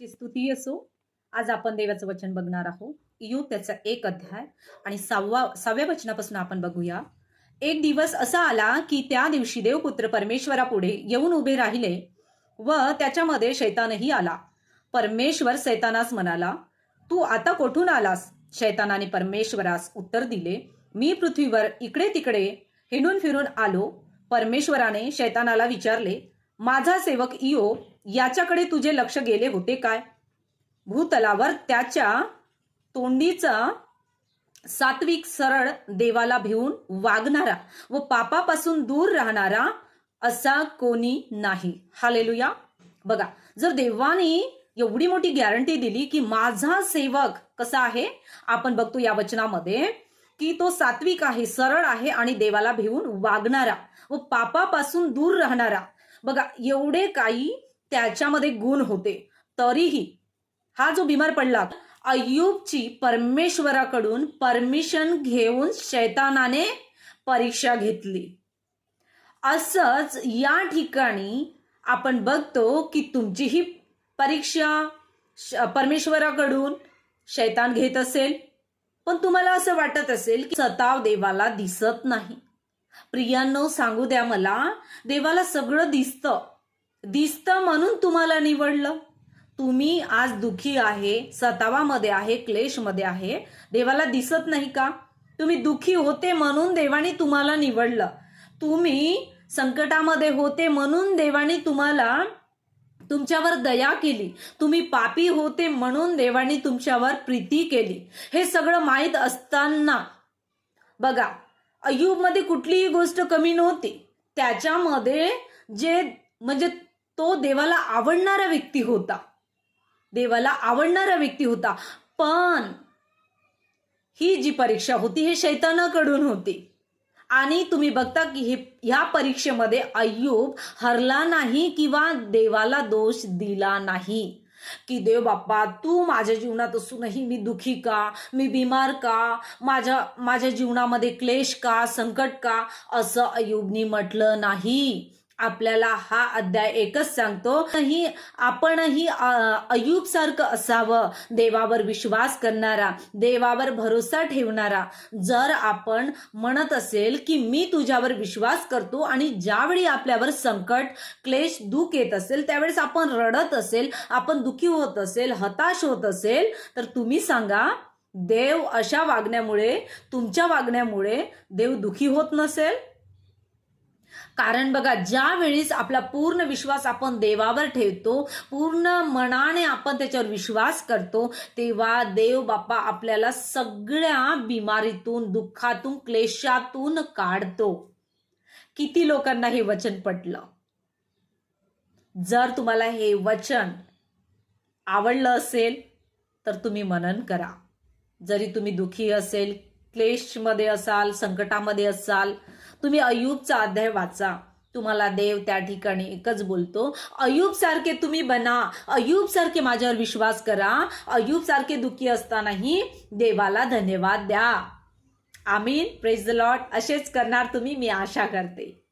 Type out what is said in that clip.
ची स्तुती असो. आज आपण देवाचं वचन बघणार आहोत. यू त्याचा एक अध्याय आणि सहावा सहाव्या वचनापासून आपण बघूया. एक दिवस असा आला की त्या दिवशी देवपुत्र परमेश्वरापुढे येऊन उभे राहिले व त्याच्यामध्ये शैतानही आला. परमेश्वर शैतानास म्हणाला तू आता कोठून आलास? शैतानाने परमेश्वरास उत्तर दिले मी पृथ्वीवर इकडे तिकडे हिंडून फिरून आलो. परमेश्वराने शैतानाला विचारले माझा सेवक इयो याच्याकडे तुझे लक्ष गेले होते काय? भूतलावर त्याच्या तोंडीचा सात्विक सरळ देवाला भिवून वागणारा व पापापासून दूर राहणारा असा कोणी नाही. हालेलुया. बघा जर देवाने एवढी मोठी गॅरंटी दिली की माझा सेवक कसा आहे? आपण बघतो या वचनामध्ये की तो सात्विक आहे सरळ आहे आणि देवाला भिवून वागणारा व पापापासून दूर राहणारा बघा एवढे काही त्याच्यामध्ये गुण होते. तरीही हा जो बिमार पडला अय्यूबची परमेश्वराकडून परमिशन घेऊन शैतानाने परीक्षा घेतली. असंच या ठिकाणी आपण बघतो की तुमची ही परीक्षा परमेश्वराकडून शैतान घेत असेल. पण तुम्हाला असं वाटत असेल की सताव देवाला दिसत नाही. प्रियांनो सांगू द्या मला देवाला सगळं दिसतं. दिसतं म्हणून तुम्हाला निवडलं. तुम्ही आज दुखी आहे सतावामध्ये आहे क्लेशमध्ये आहे. देवाला दिसत नाही का? तुम्ही दुखी होते म्हणून देवाने तुम्हाला निवडलं. तुम्ही संकटामध्ये होते म्हणून देवाने तुम्हाला तुमच्यावर दया केली. तुम्ही पापी होते म्हणून देवाने तुमच्यावर प्रीती केली. हे सगळं माहीत असताना बघा अयुबमध्ये कुठलीही गोष्ट कमी नव्हती. त्याच्यामध्ये जे म्हणजे तो देवाला आवडणारा व्यक्ती होता. देवाला आवडणारा व्यक्ती होता. पण ही जी परीक्षा होती हे शैतानाकडून होती. आणि तुम्ही बघता की हे ह्या परीक्षेमध्ये अय्यूब हरला नाही किंवा देवाला दोष दिला नाही. की देव बाप्पा तू माझ्या जीवनात असूनही मी दुखी का? मी बिमार का? माझ्या माझ्या जीवनामध्ये क्लेश का? संकट का? असं अयुबनी म्हटलं नाही. आपल्याला हा अध्याय एकच सांगतो. ही आपणही अयुब सारखं असावं. देवावर विश्वास करणारा देवावर भरोसा ठेवणारा जर आपण म्हणत असेल की मी तुझ्यावर विश्वास करतो आणि ज्यावेळी आपल्यावर संकट क्लेश दुःख येत असेल त्यावेळेस आपण रडत असेल आपण दुखी होत असेल हताश होत असेल तर तुम्ही सांगा देव अशा वागण्यामुळे तुमच्या वागण्यामुळे देव दुखी होत नसेल? कारण बघा ज्या वेळीस आपला पूर्ण विश्वास आपण देवावर ठेवतो पूर्ण मनाने आपण त्याच्यावर विश्वास करतो तेव्हा देव बाप्पा आपल्याला सगळ्या बिमारीतून दुःखातून क्लेशातून काढतो. किती लोकांना हे वचन पटलं? जर तुम्हाला हे वचन आवडलं असेल तर तुम्ही मनन करा. जरी तुम्ही दुखी असेल क्लेशमध्ये असाल संकटामध्ये असाल तुम्ही अयुबचा अध्याय वाचा. तुम्हाला देव त्या ठिकाणी एकच बोलतो. अयुब सारखे तुम्ही बना. अयुब सारखे माझ्यावर विश्वास करा. अयुब सारखे दुःखी असतानाही देवाला धन्यवाद द्या. आमीन. प्रेज द लॉट असेच करणार तुम्ही मी आशा करते.